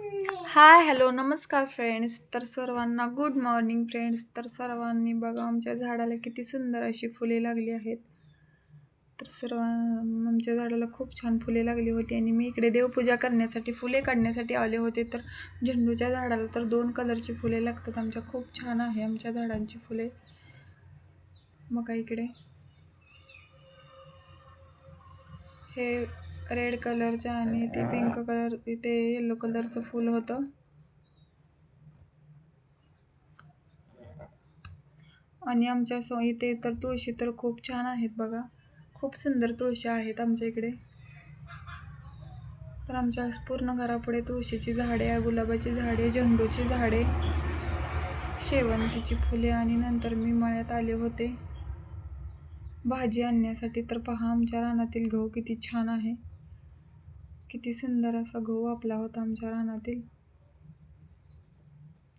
Hi hello नमस्कार friends. तर सर्वांना गुड मॉर्निंग फ्रेंड्स. तर सर्वांनी बघा आमच्या झाडाला किती सुंदर अशी फुले लागली आहेत. तर सर्व आमच्या झाडाला खूप छान फुले लागली होती आणि मी इकडे देवपूजा करण्यासाठी फुले काढण्यासाठी आले होते. तर झेंडूच्या झाडाला तर दोन कलरची फुले लागतात. आमच्या खूप छान आहे आमच्या झाडांची फुले. मग इकडे. हे रेड कलरचं आणि ते पिंक कलर ते येलो कलरचं फूल होतं. आणि आमच्या सो इथे तर तुळशी तर खूप छान आहेत बघा. खूप सुंदर तुळशी आहेत आमच्या इकडे. तर आमच्या पूर्ण घरापुढे तुळशीची झाडे गुलाबाची झाडे झेंडूची झाडे शेवंतीची फुले आणि नंतर मी मळ्यात आले होते. भाजी आणण्यासाठी तर पहा आमच्या रानातील गहू किती छान आहे. किती सुंदर असा गहू आपला होता आमच्या रानातील.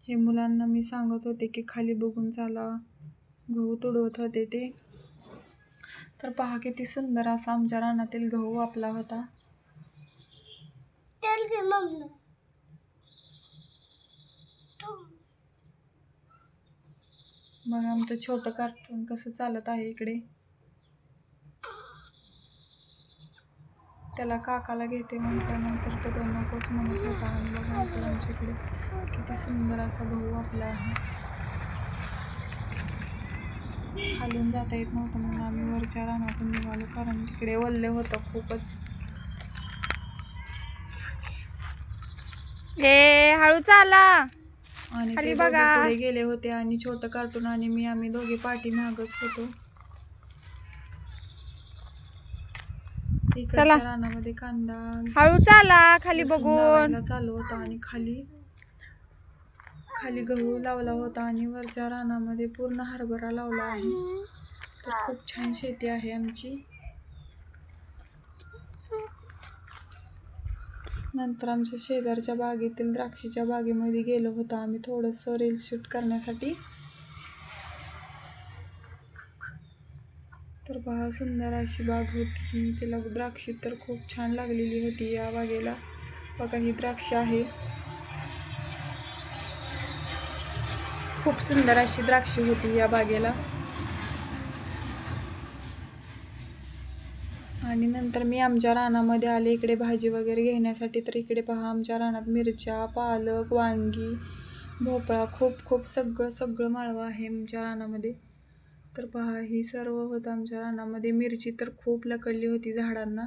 हे मुलांना मी सांगत होते की खाली बघून चाला गहू तुडवत होते ते. तर पहा किती सुंदर असा आमच्या रानातील गहू आपला होता. मग आमचं छोटं कार्टून कसं चालत आहे इकडे. त्याला काकाला घेते म्हटल्यानंतर तो तो नकोच म्हणत होता. आणि बघा इकडे आमच्याकडे किती सुंदर असा गहू आपला आहे. खालून जाता येत नव्हतं म्हणून आम्ही वरच्या रानातून निघालो. कारण तिकडे वल्ले होतं खूपच. ए हळू चाला. आणि ते बघा. पुढे गेले होते आणि छोटं कार्टून आणि मी आम्ही दोघे पाठी मागच होतो. चला. रानामध्ये कांदा हळू चाला खाली बघून. चालू होता आणि खाली खाली गहू लावला होता आणि वरच्या रानामध्ये पूर्ण हरभरा लावला आहे. तर खूप छान शेती आहे आमची. नंतर आमच्या शेजारच्या बागेतील द्राक्षीच्या बागेमध्ये गेलो होतो आम्ही थोडंसं रील शूट करण्यासाठी. तर पहा सुंदर अशी बाग होती. तिला द्राक्षी तर खूप छान लागलेली होती. या बागेला बघा ही द्राक्ष आहे. खूप सुंदर अशी द्राक्ष होती या बागेला. आणि नंतर मी आमच्या रानामध्ये आले. इकडे भाजी वगैरे घेण्यासाठी तर इकडे पहा आमच्या रानात मिरच्या पालक वांगी भोपळा खूप खूप सगळं सगळं माळवं आहे आमच्या रानामध्ये. तर पहा ही सर्व होतं आमच्या रानामध्ये. मिरची तर खूप लकडली होती झाडांना.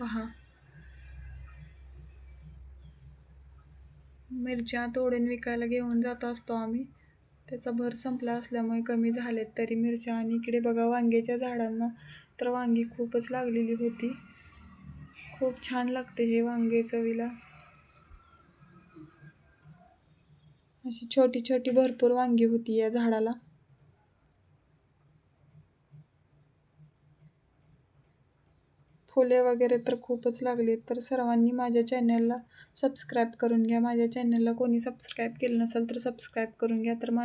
पहा. मिरच्या तोडून विकायला घेऊन जात असतो आम्ही. त्याचा भर संपला असल्यामुळे कमी झालेत तरी मिरच्या. आणि इकडे बघा वांग्याच्या झाडांना तर वांगी खूपच लागलेली होती. खूप छान लागते हे वांगे चवीला. अशी छोटी छोटी भरपूर वांगी होती या झाडाला. फुले वगैरे तर खूपच लागले तर सर्वांनी माझ्या चॅनलला सबस्क्राईब करून घ्या. माझ्या चॅनलला कोणी सबस्क्राईब केलं नसेल तर सबस्क्राईब करून घ्या. तर मा